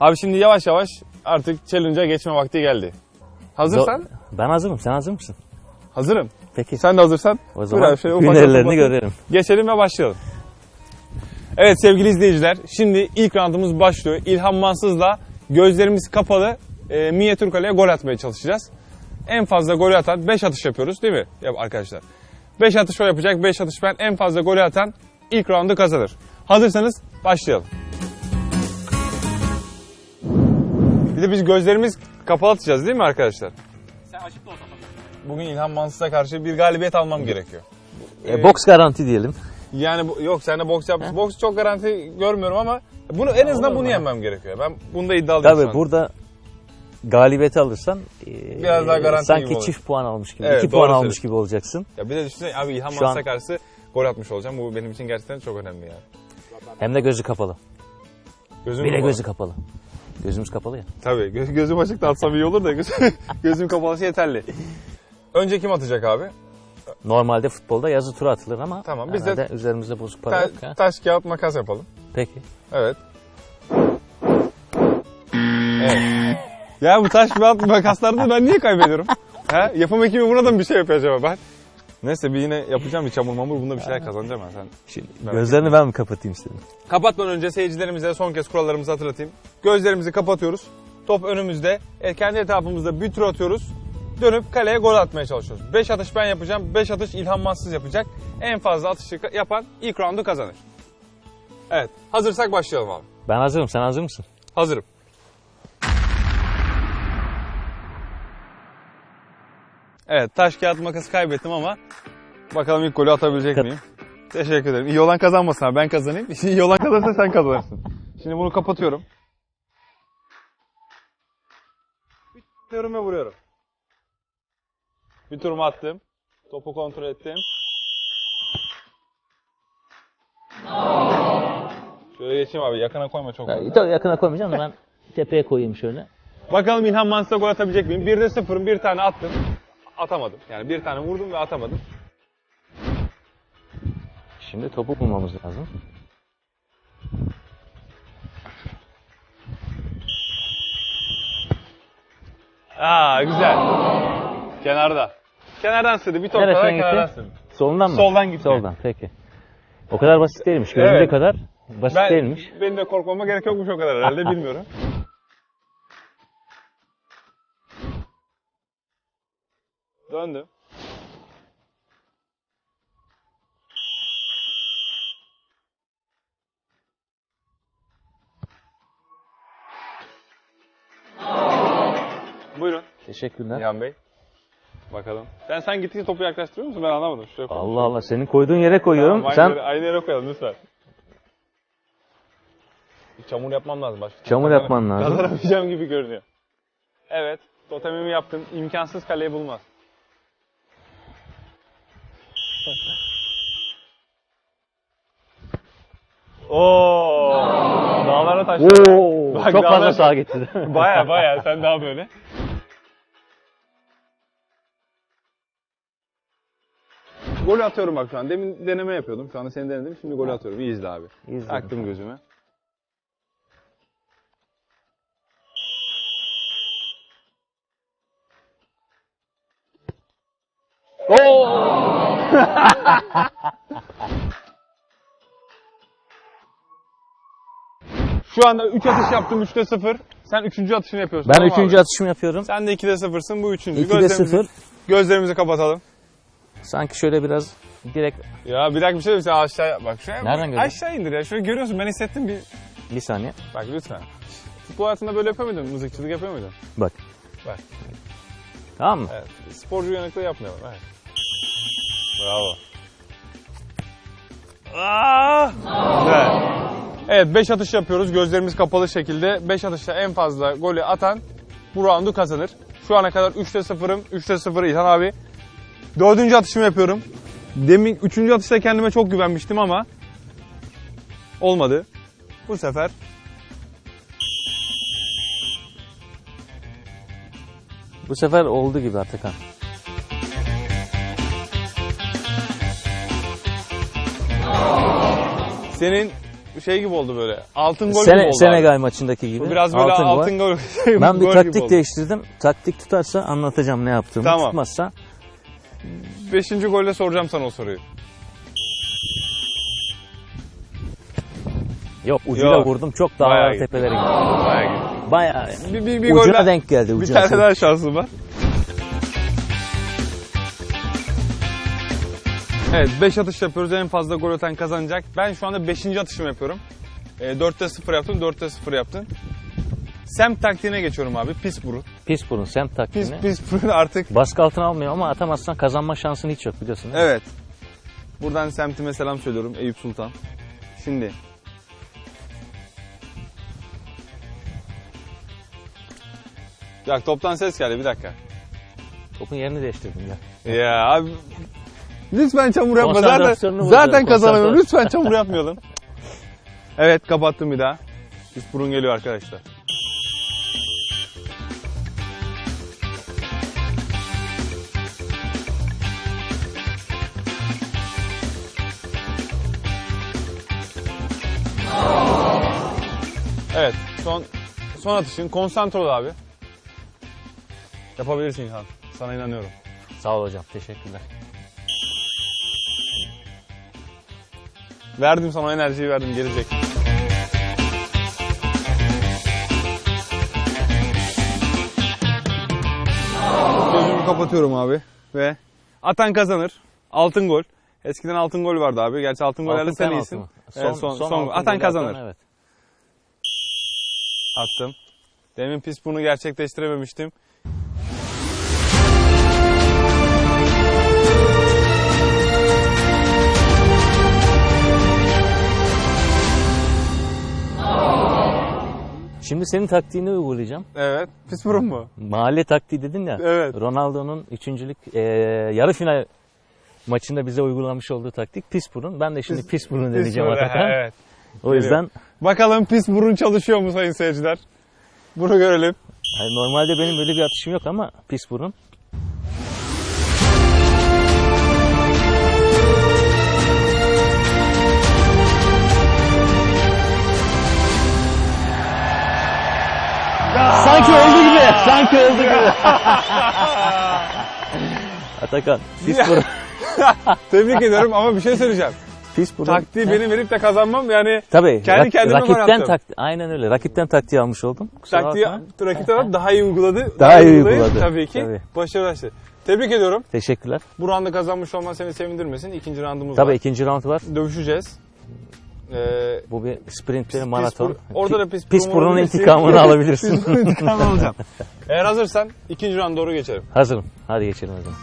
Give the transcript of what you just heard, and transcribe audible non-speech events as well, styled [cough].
Abi şimdi yavaş yavaş artık challenge'a geçme vakti geldi. Hazırsan? Do- Ben hazırım. Sen hazır mısın? Hazırım. Peki. Sen de hazırsan o zaman ufak hünerlerini görelim. geçelim ve başlayalım. Evet sevgili izleyiciler, şimdi ilk roundumuz başlıyor. İlhan Mansız'la gözlerimiz kapalı e, minyatür kaleye gol atmaya çalışacağız. En fazla golü atan 5 atış yapıyoruz değil mi ya arkadaşlar? 5 atış o yapacak, 5 atış ben. En fazla golü atan ilk roundu kazanır. Hazırsanız başlayalım. Bir de biz gözlerimiz kapalı atacağız değil mi arkadaşlar? Sen açık da olsan Bugün İlhan Mansız'a karşı bir galibiyet almam gerekiyor. E, boks garanti diyelim. Yani bu, yok sen de boks yap. Boks çok garanti görmüyorum ama bunu en azından olur bunu mu? yenmem gerekiyor. Ben bunda iddialıyım şu Tabii an. burada galibiyeti alırsan e, Biraz daha garanti sanki gibi olur. çift puan almış gibi, Evet, iki doğru puan almış söylüyorsun. gibi olacaksın. Ya bir de düşünsene abi İlhan Şu an- Mansız'a karşı gol atmış olacağım. Bu benim için gerçekten çok önemli yani. Hem de gözü kapalı. Gözüm Bir de kapalı. gözü kapalı. Gözümüz kapalı ya. Tabii gö- gözüm açık da atsam iyi olur da göz- [laughs] gözüm kapalısı yeterli. Önce kim atacak abi? Normalde futbolda yazı tura atılır ama Tamam, biz de- herhalde üzerimizde bozuk para Ta- yok ya. taş kağıt makas yapalım. Peki. Evet. Evet. Ya bu taş kağıt makaslarda ben niye kaybediyorum? [laughs] He? Yapım ekibi buna da mı bir şey yapıyor acaba ben? Neyse bir yine yapacağım bir çamur mamur bunda bir şeyler kazanacağım ben sen. Şimdi gözlerini ben mi kapatayım istedim? Kapatmadan önce seyircilerimize son kez kurallarımızı hatırlatayım. Gözlerimizi kapatıyoruz. Top önümüzde. E, kendi etrafımızda bir tur atıyoruz. Dönüp kaleye gol atmaya çalışıyoruz. 5 atış ben yapacağım. 5 atış İlhan Mansız yapacak. En fazla atışı yapan ilk roundu kazanır. Evet. Hazırsak başlayalım abi. Ben hazırım. Sen hazır mısın? Hazırım. Evet taş kağıt makas kaybettim ama bakalım ilk golü atabilecek miyim? Teşekkür ederim. İyi olan kazanmasın abi ben kazanayım. [laughs] İyi olan kazanırsa sen kazanırsın. Şimdi bunu kapatıyorum. Vuruyorum ve vuruyorum. Bir turumu attım. Topu kontrol ettim. Şöyle geçeyim abi yakına koyma çok. fazla. Ya, tabii yakına koymayacağım da ben tepeye koyayım şöyle. Bakalım İlhan Mansız'a gol atabilecek miyim? 1'de 0'ım bir tane attım. Atamadım. Yani bir tane vurdum ve atamadım. Şimdi topu bulmamız lazım. Aa güzel. Kenarda. Kenardan sırdı. Bir top Neresinden kadar gitti? kenardan sırdı. Soldan mı? Soldan gitti. Soldan peki. O kadar basit değilmiş. Göründüğü Evet. kadar basit Ben, değilmiş. benim de korkmama gerek yokmuş o kadar herhalde [laughs] bilmiyorum. Döndüm. Buyurun Teşekkürler. Nihan Bey. Bakalım. Sen sen gittikçe topu yaklaştırıyor musun? Ben anlamadım. Şuraya koy. Allah Allah senin koyduğun yere koyuyorum. Tamam, Sen aynı, yere, aynı yere koyalım lütfen. Bir çamur yapmam lazım başka. Çamur yapman lazım. Kazanamayacağım gibi görünüyor. Evet. Totemimi yaptım. İmkansız kaleyi bulmaz. Oo! Dağlara taşlar. Oo, Bak, çok fazla da- sağa gitti. [laughs] Baya baya sen daha böyle. Gol atıyorum bak şu an. Demin deneme yapıyordum. Şu anda seni denedim. Şimdi gol atıyorum. İyi izle abi. İzledim. Taktım gözüme. [laughs] Şu anda 3 atış yaptım 3'te 0. Sen 3. atışını yapıyorsun. Ben tamam üçüncü abi? atışımı yapıyorum. Sen de 2'de 0'sın bu 3. 2'de 0. Gözlerimizi kapatalım. Sanki şöyle biraz direkt Ya bir dakika bir şey diyeyim. Sen aşağıya bak şuraya. Nereden görüyorsun? Aşağı indir ya. Şöyle görüyorsun ben hissettim bir. bir saniye. Bak lütfen. Futbol hayatında böyle yapıyor muydun? Mızıkçılık yapıyor muydun? Bak. Bak. Tamam mı? Evet. Sporcu uyanıklığı yapmayalım. Evet. Bravo. Aa! Güzel. Evet 5 atış yapıyoruz gözlerimiz kapalı şekilde. 5 atışta en fazla golü atan bu roundu kazanır. Şu ana kadar 3'te 0'ım. 3'te 0 İlhan abi. Dördüncü atışımı yapıyorum. Demin üçüncü atışta kendime çok güvenmiştim ama olmadı. Bu sefer Bu sefer oldu gibi Atakan. Senin şey gibi oldu böyle. Altın gol Sene- gibi oldu. abi. Senegal maçındaki gibi. Bu biraz böyle altın gol. altın gol. [laughs] Ben bir gol taktik değiştirdim. Taktik tutarsa anlatacağım ne yaptığımı. Tamam. Tutmazsa Beşinci golde soracağım sana o soruyu. yok ucuyla Yok. vurdum. Çok daha Bayağı tepelere gitti. Bayağı iyi. Bayağı Bir, bir, bir ucuna gol daha- denk geldi. Bir Ucuna. tane daha şansım var. Evet 5 atış yapıyoruz. En fazla gol atan kazanacak. Ben şu anda 5. atışımı yapıyorum. E, 4'te 0 yaptın, 4'te 0 yaptın. Semt taktiğine geçiyorum abi. Pis burun. Pis burun semt Pis taktiğini. pis burun artık. Baskı altına almıyor ama atamazsan kazanma şansın hiç yok biliyorsun. değil mi? Evet. Buradan semtime selam söylüyorum Eyüp Sultan. Şimdi. Ya toptan ses geldi bir dakika. Topun yerini değiştirdim ya. Ya abi lütfen çamur yapma zaten zaten kazanamıyorum lütfen çamur yapmayalım. Evet kapattım bir daha. Burun geliyor arkadaşlar. Evet son son atışın konsantre ol abi. Yapabilirsin İlhan. Sana inanıyorum. Sağ ol hocam teşekkürler. Verdim sana enerjiyi verdim gelecek. Gözümü kapatıyorum abi ve atan kazanır. Altın gol. Eskiden altın gol vardı abi. Gerçi altın gollerde Altın sen iyisin. mı? Evet, son, son, altın atan kazanır. atan, evet. Attım. Demin pis bunu gerçekleştirememiştim. Şimdi senin taktiğini uygulayacağım. Evet. Pis burun mu? Mahalle taktiği dedin ya. Evet. Ronaldo'nun üçüncülük e, yarı final maçında bize uygulamış olduğu taktik pis burun. Ben de şimdi pis, burun Pis deneyeceğim burun, Atakan. Evet. O yüzden Bakalım pis burun çalışıyor mu sayın seyirciler? Bunu görelim. yani normalde benim böyle bir atışım yok ama pis burun. Sanki oldu gibi. Atakan pis burun. [laughs] Tebrik ediyorum ama bir şey söyleyeceğim. Pis burun. Taktiği benim verip de kazanmam yani Tabii. Kendi rak- kendime rakipten takti aynen öyle. Rakipten taktiği almış oldum. Kusura taktiği bakma. rakip taraf daha iyi uyguladı. [laughs] Daha iyi uygulayıp uyguladı. Tabii ki. Tabii. Başarılı işte. Tebrik ediyorum. Teşekkürler. Bu roundu kazanmış olman seni sevindirmesin. İkinci roundumuz Tabii var. ikinci round var. Dövüşeceğiz. Ee, Bu bir sprintleri pis maraton. bur- Orada da pis, Pis burun burunun intikamını [laughs] alabilirsin. Pis burunun intikamını alacağım. [laughs] Eğer hazırsan ikinci round doğru geçelim. Hazırım. Hadi geçelim o zaman.